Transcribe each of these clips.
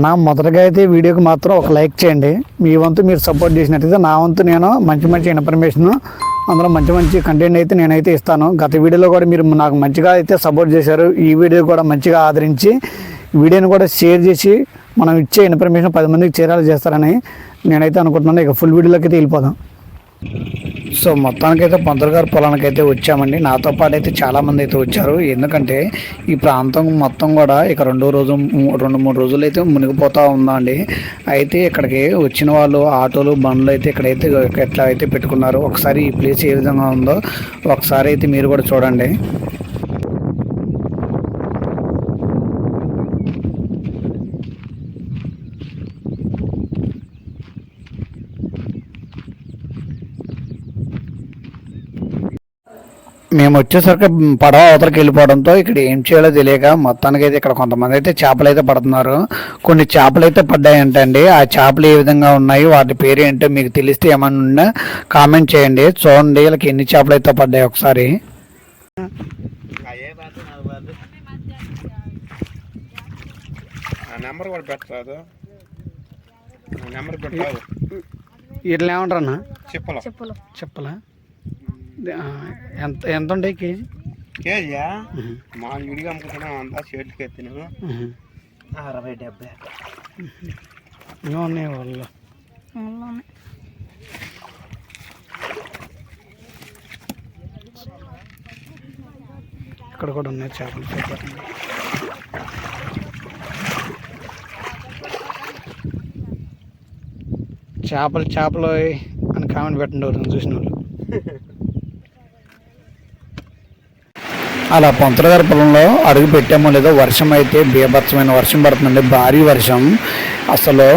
అన్న మొదటగా అయితే వీడియోకి మాత్రం ఒక లైక్ చేయండి. మీ వంతు మీరు సపోర్ట్ చేసినట్టయితే నా వంతు నేను మంచి మంచి ఇన్ఫర్మేషన్ అందులో మంచి మంచి కంటెంట్ అయితే నేనైతే ఇస్తాను. గత వీడియోలో కూడా మీరు నాకు మంచిగా అయితే సపోర్ట్ చేశారు. ఈ వీడియో కూడా మంచిగా ఆదరించి వీడియోని కూడా షేర్ చేసి మనం ఇచ్చే ఇన్ఫర్మేషన్ పది మందికి చేరాలి చేస్తారని నేనైతే అనుకుంటున్నాను. ఇక ఫుల్ వీడియోలోకి అయితే వెళ్ళిపోదాం. సో మొత్తానికైతే పంతులు గారి పొలానికి అయితే వచ్చామండి. నాతో పాటు అయితే చాలా మంది అయితే వచ్చారు. ఎందుకంటే ఈ ప్రాంతం మొత్తం కూడా ఇక రెండో రోజు మూ- రెండు మూడు రోజులు అయితే మునిగిపోతూ ఉందండి. అయితే ఇక్కడికి వచ్చిన వాళ్ళు ఆటోలు బండ్లు అయితే ఇక్కడైతే ఎట్లా అయితే పెట్టుకున్నారు ఒకసారి ఈ ప్లేస్ ఏ విధంగా ఉందో ఒకసారి అయితే మీరు కూడా చూడండి. మేము వచ్చేసరికి పడవ అవతలకి వెళ్ళిపోవడంతో ఇక్కడ ఏం చేయాలో తెలియక మొత్తానికి అయితే ఇక్కడ కొంతమంది అయితే చేపలు అయితే పడుతున్నారు. కొన్ని చేపలు అయితే పడ్డాయంటండి. ఆ చేపలు ఏ విధంగా ఉన్నాయి? వాటి పేరు ఏంటో మీకు తెలిస్తే ఏమన్నా ఉన్నా కామెంట్ చేయండి. చూడండి వీళ్ళకి ఎన్ని చేపలు అయితే పడ్డాయి ఒకసారి. ఆ నెంబర్ కూడా పెట్టరాదు. ఆ నెంబర్ పెట్టరాదు. ఇట్లా ఏమంటారు అన్న? చెప్పలో. చెప్పులు? ఎంత ఎంత ఉంటాయి కేజీ? కేజీయా మా విడిగా అమ్ముకుంటున్నాం అంతా చేతికి ఎత్తినాము అరవై డెబ్బై. ఇంకా ఉన్నాయి వాళ్ళు ఇక్కడ కూడా ఉన్నాయి చేపలు చేపలు చేపలు చేపలు అని కామెంట్ పెట్టండి ఎవరైనా చూసిన వాళ్ళు. అలా పొంతల గారి పొలంలో అడుగు పెట్టామో లేదో వర్షం అయితే బీభత్సమైన వర్షం పడుతుందండి. భారీ వర్షం. అసలు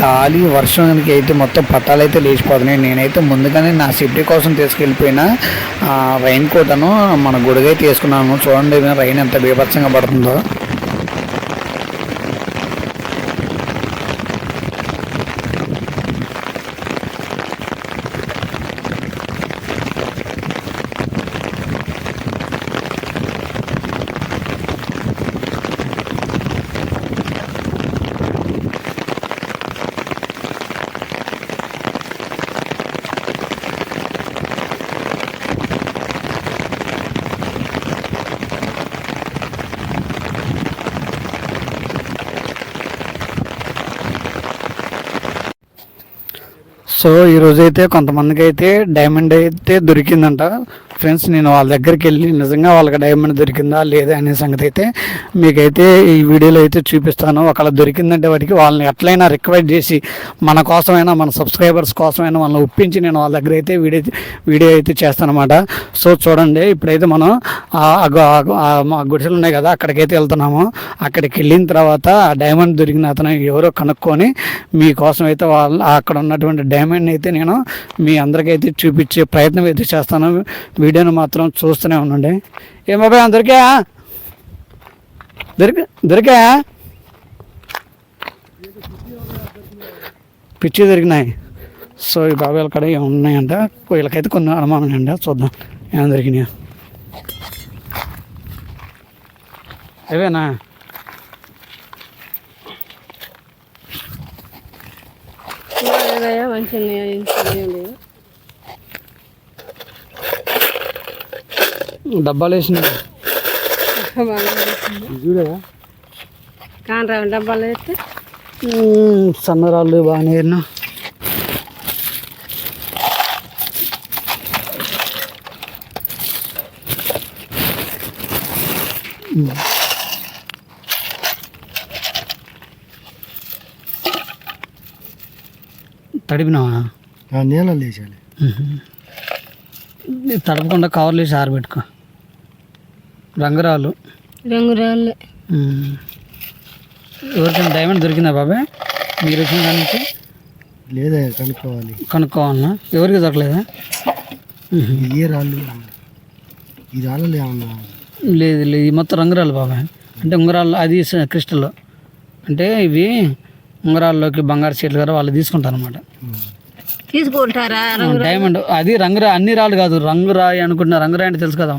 గాలి వర్షానికి అయితే మొత్తం పట్టాలు అయితే లేచిపోతున్నాయి. నేనైతే ముందుగానే నా సేఫ్టీ కోసం తీసుకెళ్ళిపోయిన రైన్ కోట్ అను మన గొడుగైతే తీసుకున్నాను చూడండి రైన్ ఎంత బీభత్సంగా పడుతుందో. సో ఈరోజు అయితే కొంతమందికి అయితే డైమండ్ అయితే దొరికిందంట. ఫ్రెండ్స్ నేను వాళ్ళ దగ్గరికి వెళ్ళి నిజంగా వాళ్ళకి డైమండ్ దొరికిందా లేదా అనే సంగతి అయితే మీకైతే ఈ వీడియోలో అయితే చూపిస్తాను. ఒకవేళ దొరికిందంటే వాటికి వాళ్ళని ఎట్లయినా రిక్వెస్ట్ చేసి మన కోసమైనా మన సబ్స్క్రైబర్స్ కోసమైనా వాళ్ళని ఒప్పించి నేను వాళ్ళ దగ్గర అయితే వీడియో వీడియో అయితే చేస్తానమాట. సో చూడండి ఇప్పుడైతే మనం ఆ మా గుడిసెలు ఉన్నాయి కదా అక్కడికైతే వెళ్తున్నాము. అక్కడికి వెళ్ళిన తర్వాత ఆ డైమండ్ దొరికిన అతను ఎవరో కనుక్కొని మీకోసం అయితే వాళ్ళు అక్కడ ఉన్నటువంటి డైమండ్ అయితే నేను మీ అందరికైతే చూపించే ప్రయత్నం అయితే చేస్తాను. వీడియోను మాత్రం చూస్తూనే ఉండండి. ఏ బాబాయ్ దొరికా? దొరికా? దొరికా? పిచ్చి దొరికినాయి. సో ఈ బాబాయ్ కాడ ఉన్నాయంట వీళ్ళకైతే కొన్ని అనుమానం అండి చూద్దాం. ఏం దొరికినాయి. అవేనా మంచిగా లేదు డబ్బాలు వేసిన చూడగా కానరా డబ్బాలు అయితే సన్నరాళ్ళు బాగానే ఏరినా. తడిపినావా? నీళ్ళ లేచాలి ఇది తడపకుండా కవర్లు వేసి ఆరబెట్టుకో. రంగురాలు రంగు రాళ్ళు ఉమ్. ఎవరికైనా డైమండ్ దొరికిందా బాబాయ్? మీరు వచ్చిన దాని నుంచి? లేదా కనుక్కోవాలి. కనుక్కోవాలన్నా ఎవరికి దొరకలేదా? ఏ రాళ్ళు? ఈ రాళ్ళు ఏమన్నా? లేదు లేదు. ఇది మొత్తం రంగురాలు బాబాయ్. అంటే ఉంగరాలు అది క్రిస్టల్. అంటే ఇవి ఉంగరాల్లోకి బంగారు సీట్లు కదా వాళ్ళు తీసుకుంటారు? అనమాట తీసుకుంటారా డైమండ్ అది రంగురా అన్ని రాళ్ళు కాదు. రంగురాయి అనుకుంటున్నా రంగురాయి అంటే తెలుసు కదా.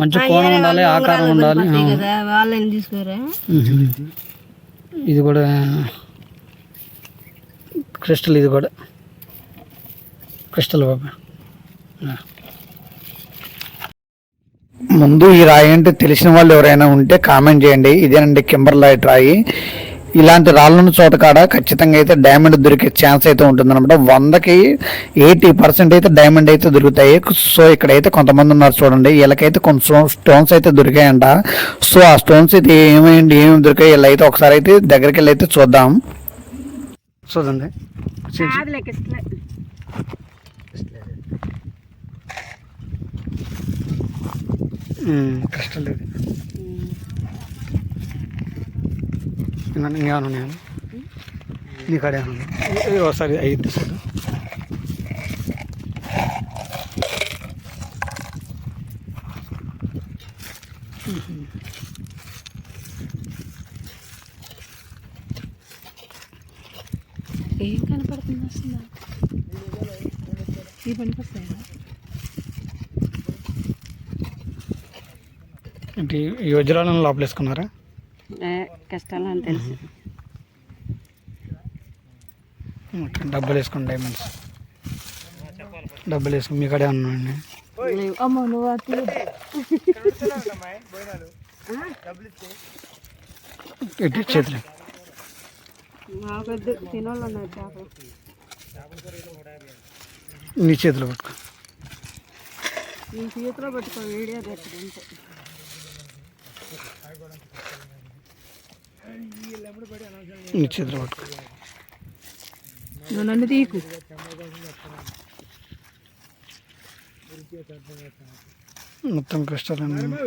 మంచి కోణం ఉండాలి ఆకారం ఉండాలి. ఇది కూడా క్రిస్టల్ ఇది కూడా. క్రిస్టల్ బాబా. ముందు ఈ రాయి అంటే తెలిసిన వాళ్ళు ఎవరైనా ఉంటే కామెంట్ చేయండి. ఇదేనండి కింబర్లైట్ రాయి. ఇలాంటి రాళ్ళన్న చోట కాడ ఖచ్చితంగా అయితే డైమండ్ దొరికే ఛాన్స్ అయితే ఉంటుందన్నమాట. వందకి ఎయిటీ పర్సెంట్ అయితే డైమండ్ అయితే దొరుకుతాయి. సో ఇక్కడైతే కొంతమంది ఉన్నారు చూడండి. వీళ్ళకైతే కొంచెం స్టోన్స్ అయితే దొరికాయంట. సో ఆ స్టోన్స్ అయితే ఏమైంది ఏమేమి దొరికాయి వీళ్ళు అయితే ఒకసారి అయితే దగ్గరికి వెళ్ళి అయితే చూద్దాం. చూడండి. కష్టం లేదు. ఇంకా ఇంకేమైనా ఉన్నాయా? నీ కాడే ఒకసారి చూడు ఏం కనపడుతుంది వస్తుందా ఈ పనికి వస్తాయా ఏంటి ఈ వజ్రాలను లోపలేసుకున్నారా? కష్టాలు అని తెలుసు. డబ్బులు వేసుకోండి డైమండ్స్ డబ్బులు వేసుకుని మీ కాడే ఉన్నాయండి. అమ్మో నువ్వు ఎట్టి చేతులు. నీ చేతులు పట్టుకో. నీ చేతిలో పెట్టుకో వీడియో పెట్టడంటే నీ చేతులు పట్టుకో నన్ను తీకు. మొత్తం కష్టాలు ఎవరన్నారు?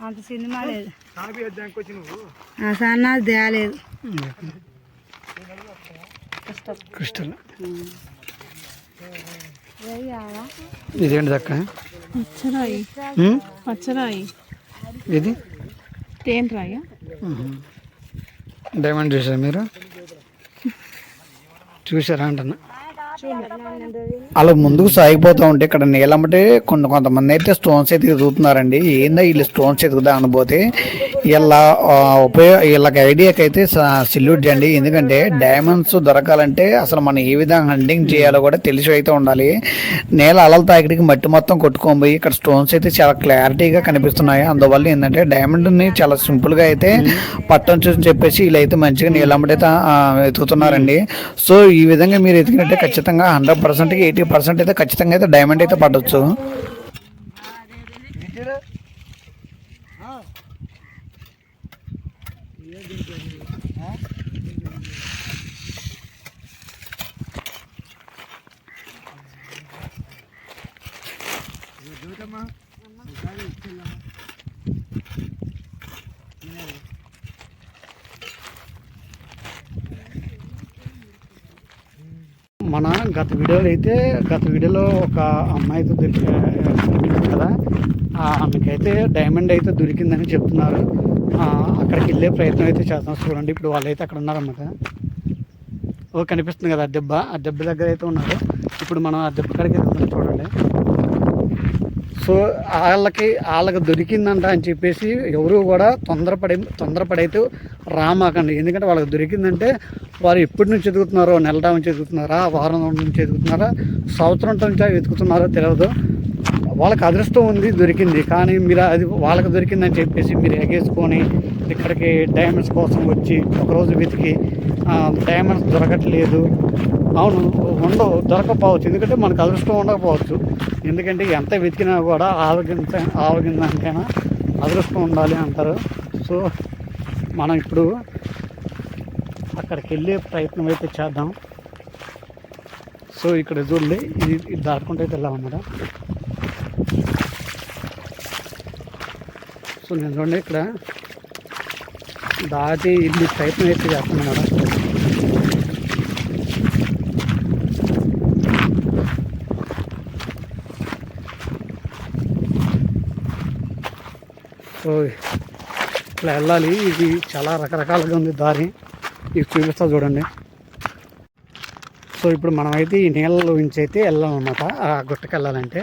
అంత సినిమా లేదు. ఆ సన్నాది తేలేదు క్రిస్టల్ ఇదేంటి దక్క? పచ్చరాయి? పచ్చరాయి ఇది? తేనె రాయా డైమండ్ చూసారా మీరు? చూసారా అంటున్నా. అలా ముందుకు సాగిపోతూ ఉంటే ఇక్కడ నీళ్ళమ్మటే కొన్ని కొంతమంది అయితే స్టోన్స్ అయితే చూస్తున్నారండి ఏందా వీళ్ళు స్టోన్స్ ఎదుగుదా అనబోతే వీళ్ళ ఉపయోగ వీళ్ళకి ఐడియాకి అయితే సెల్యూట్ చేయండి ఎందుకంటే డైమండ్స్ దొరకాలంటే అసలు మనం ఏ విధంగా హండింగ్ చేయాలో కూడా తెలిసి అయితే ఉండాలి. నేల అలల తాకిడికి మట్టి మొత్తం కొట్టుకొని ఇక్కడ స్టోన్స్ అయితే చాలా క్లారిటీగా కనిపిస్తున్నాయి. అందువల్ల ఏంటంటే డైమండ్ని చాలా సింపుల్గా అయితే పట్టం చూసి చెప్పేసి వీళ్ళైతే మంచిగా నీళ్ళమ్మటైతే ఎతుకుతున్నారండి సో ఈ విధంగా మీరు ఎతికినట్టే ఖచ్చితంగా ఖచ్చితంగా హండ్రెడ్ పర్సెంట్కి ఎయిటీ పర్సెంట్ అయితే ఖచ్చితంగా అయితే డైమండ్ అయితే పడవచ్చు మన గత వీడియోలో అయితే గత వీడియోలో ఒక అమ్మాయితో దొరికి దొరికింది కదా? ఆమెకైతే డైమండ్ అయితే దొరికిందని చెప్తున్నారు. అక్కడికి వెళ్ళే ప్రయత్నం అయితే చేస్తాం చూడండి ఇప్పుడు వాళ్ళైతే అక్కడ ఉన్నారన్నమాట. ఓ కనిపిస్తుంది కదా ఆ దెబ్బ. ఆ దెబ్బ దగ్గర అయితే ఉన్నారు. ఇప్పుడు మనం ఆ దెబ్బ కాడికి వెళ్తున్నాం చూడండి. సో వాళ్ళకి వాళ్ళకి దొరికిందంట అని చెప్పేసి ఎవరు కూడా తొందరపడి తొందరపడైతే రామాకండి. ఎందుకంటే వాళ్ళకి దొరికిందంటే వారు ఎప్పటి నుంచి ఎదుగుతున్నారో నెల నుంచి ఎదుగుతున్నారా వారం నుంచి ఎదుగుతున్నారా సంవత్సరం నుంచి వెతుకుతున్నారో తెలియదు వాళ్ళకి అదృష్టం ఉంది దొరికింది. కానీ మీరు అది వాళ్ళకి దొరికిందని చెప్పేసి మీరు ఎగేసుకొని ఇక్కడికి డైమండ్స్ కోసం వచ్చి ఒకరోజు వెతికి డైమండ్స్ దొరకట్లేదు. అవును ఉండవు దొరకకపోవచ్చు ఎందుకంటే మనకు అదృష్టం ఉండకపోవచ్చు. ఎందుకంటే ఎంత వెతికినా కూడా ఆరోగ్యంత ఆవగిందానికైనా అదృష్టం ఉండాలి అంటారు. సో మనం ఇప్పుడు అక్కడికి వెళ్ళే ప్రయత్నం అయితే చేద్దాం. సో ఇక్కడ చూడండి ఇది ఇది దాటుకుంటే అయితే వెళ్ళామన్నమాట సో నేను చూడండి ఇక్కడ దాటి ఇల్లు ప్రయత్నం అయితే చేస్తున్నాను మేడం. సో ఇట్లా వెళ్ళాలి. ఇది చాలా రకరకాలుగా ఉంది దారి. ఇది చూపిస్తా చూడండి. సో ఇప్పుడు మనమైతే ఈ నీళ్ళలో నుంచి అయితే వెళ్ళాలన్నమాట. ఆ గుట్టకి వెళ్ళాలంటే.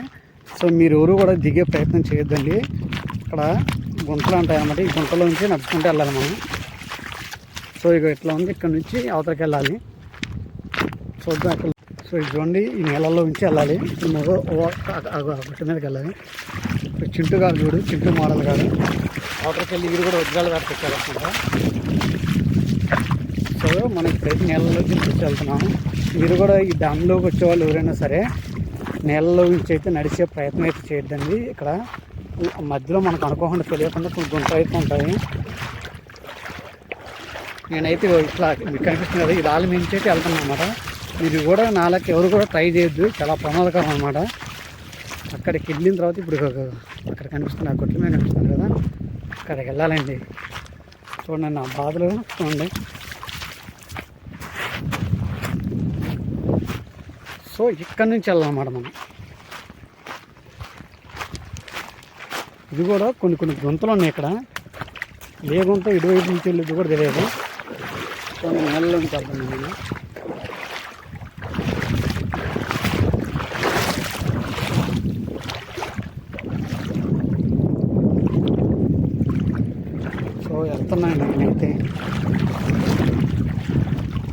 సో మీరు ఎవరు కూడా దిగే ప్రయత్నం చేయొద్దండి. ఇక్కడ గుంటలు ఉంటాయన్నమాట ఈ గుంటలోంచి నడుచుకుంటూ వెళ్ళాలి మనం. సో ఇక ఇట్లా ఉంది. ఇక్కడ నుంచి అవతలకి వెళ్ళాలి. చూద్దాం అక్కడ సో ఇది చూడండి ఈ నీళ్ళల్లో నుంచి వెళ్ళాలి. మగ గుట్ట మీదకి వెళ్ళాలి. చింటూ గారు చూడు చింటూ మోడల్ గారు అవతలకి వెళ్ళి వీరు కూడా ఉద్యోగాలు పెట్టారు సో మనం ఇప్పుడైతే నీళ్ళలోకి నుంచి వెళ్తున్నాము. మీరు కూడా ఈ డ్యామ్లోకి వచ్చే వాళ్ళు ఎవరైనా సరే నీళ్ళలో నుంచి అయితే నడిచే ప్రయత్నం అయితే చేయొద్దండి. ఇక్కడ మధ్యలో మనకు అనుకోకుండా తెలియకుండా కొన్ని గుంటలు అయితే ఉంటాయి. నేనైతే ఇట్లా మీకు కనిపిస్తుంది కదా ఈ రాళ్ళ నుంచి అయితే వెళ్తాను అనమాట మీరు కూడా నాలకి ఎవరు కూడా ట్రై చేయొద్దు. చాలా ప్రమాదకరం అనమాట అక్కడికి వెళ్ళిన తర్వాత ఇప్పుడు అక్కడ కనిపిస్తుంది ఆ కొట్ల మీద కనిపిస్తుంది కదా. అక్కడికి వెళ్ళాలండి. చూడండి నా బాధలు. చూడండి. సో ఇక్కడ నుంచి వెళ్ళాలన్నమాట మనం. ఇది కూడా కొన్ని కొన్ని గుంతలు ఉన్నాయి ఇక్కడ. ఏ గుంత ఇటువైపు నుంచి వెళ్ళేది కూడా తెలియదు. సో నేను నెలలోకి వెళ్తాను నేను. సో నేనైతే.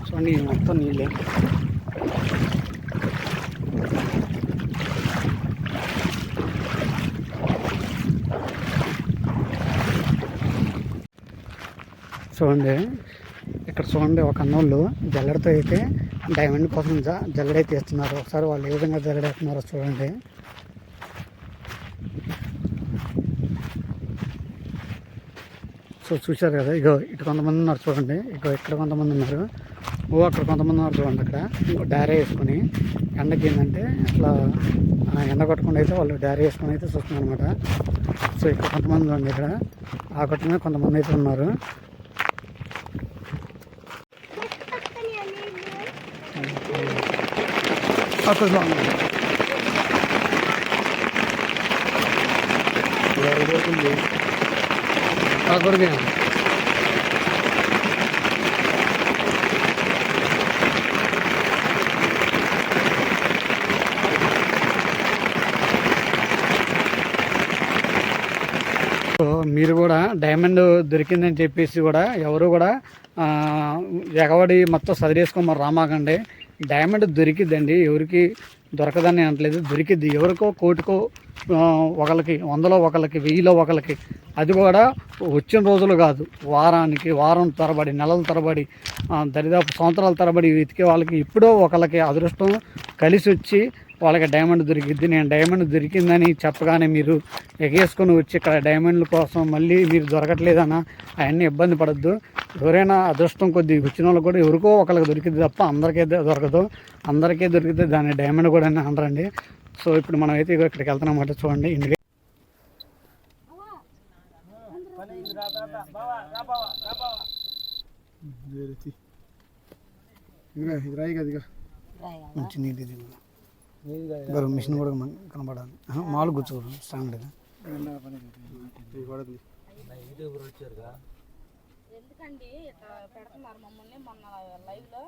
సో నేను మొత్తం నీళ్ళే. చూడండి ఇక్కడ చూడండి ఒక అన్నోళ్ళు జల్లెడతో అయితే డైమండ్ కోసం జల్లడైతే జల్లెడైతే ఇస్తున్నారు ఒకసారి వాళ్ళు ఏ విధంగా జల్లెడేస్తున్నారో చూడండి. సో చూశారు కదా ఇగో ఇటు కొంతమంది ఉన్నారు చూడండి. ఇగో ఇక్కడ కొంతమంది ఉన్నారు. ఓ అక్కడ కొంతమంది ఉన్నారు చూడండి అక్కడ. ఇంకో డారీ వేసుకొని ఎండకి ఏంటంటే అట్లా ఎండ కొట్టకుండా అయితే వాళ్ళు డారీ వేసుకొని అయితే చూస్తున్నారు అనమాట సో ఇక్కడ కొంతమంది చూడండి ఇక్కడ. ఆ కొట్ట కొంతమంది అయితే ఉన్నారు. అక్కడ చూడండి. అక్కడ సో మీరు కూడా డైమండ్ దొరికిందని చెప్పేసి కూడా ఎవరు కూడా ఎగవడి ఎగబడి మొత్తం సదిరేసుకొని మరి రామాకండి. డైమండ్ దొరికిద్దండి. ఎవరికి దొరకదని అనట్లేదు. దొరికిద్ది. ఎవరికో కోటికో ఒకరికి వందలో ఒకళ్ళకి వెయ్యిలో ఒకళ్ళకి అది కూడా వచ్చిన రోజులు కాదు. వారానికి వారం తరబడి నెలల తరబడి దరిదాపు సంవత్సరాల తరబడి వెతికే వాళ్ళకి ఎప్పుడో ఒకరికి అదృష్టం కలిసి వచ్చి వాళ్ళకి డైమండ్ దొరికిద్ది. నేను డైమండ్ దొరికిందని చెప్పగానే మీరు ఎగేసుకొని వచ్చి ఇక్కడ డైమండ్ల కోసం మళ్ళీ మీరు దొరకట్లేదన్న అవన్నీ ఇబ్బంది పడద్దు. ఎవరైనా అదృష్టం కొద్ది వచ్చిన వాళ్ళు కూడా ఎవరికో ఒకరికి దొరికింది తప్ప అందరికీ దొరకదు. అందరికీ దొరికితే దాన్ని డైమండ్ కూడా అని అనరండి. సో ఇప్పుడు మనం అయితే ఇక్కడికి వెళ్తున్నాం అన్నమాట చూడండి. ఇంటికి మంచి నీట్ ఇది. గారు మిషన్ కూడా మన- కనపడాలి ఆహా, మామూలు కూర్చోరు స్టాండ్. ఎందుకండి ఇట్లా పెడుతున్నారు మమ్మల్ని మొన్న లైవ్లో?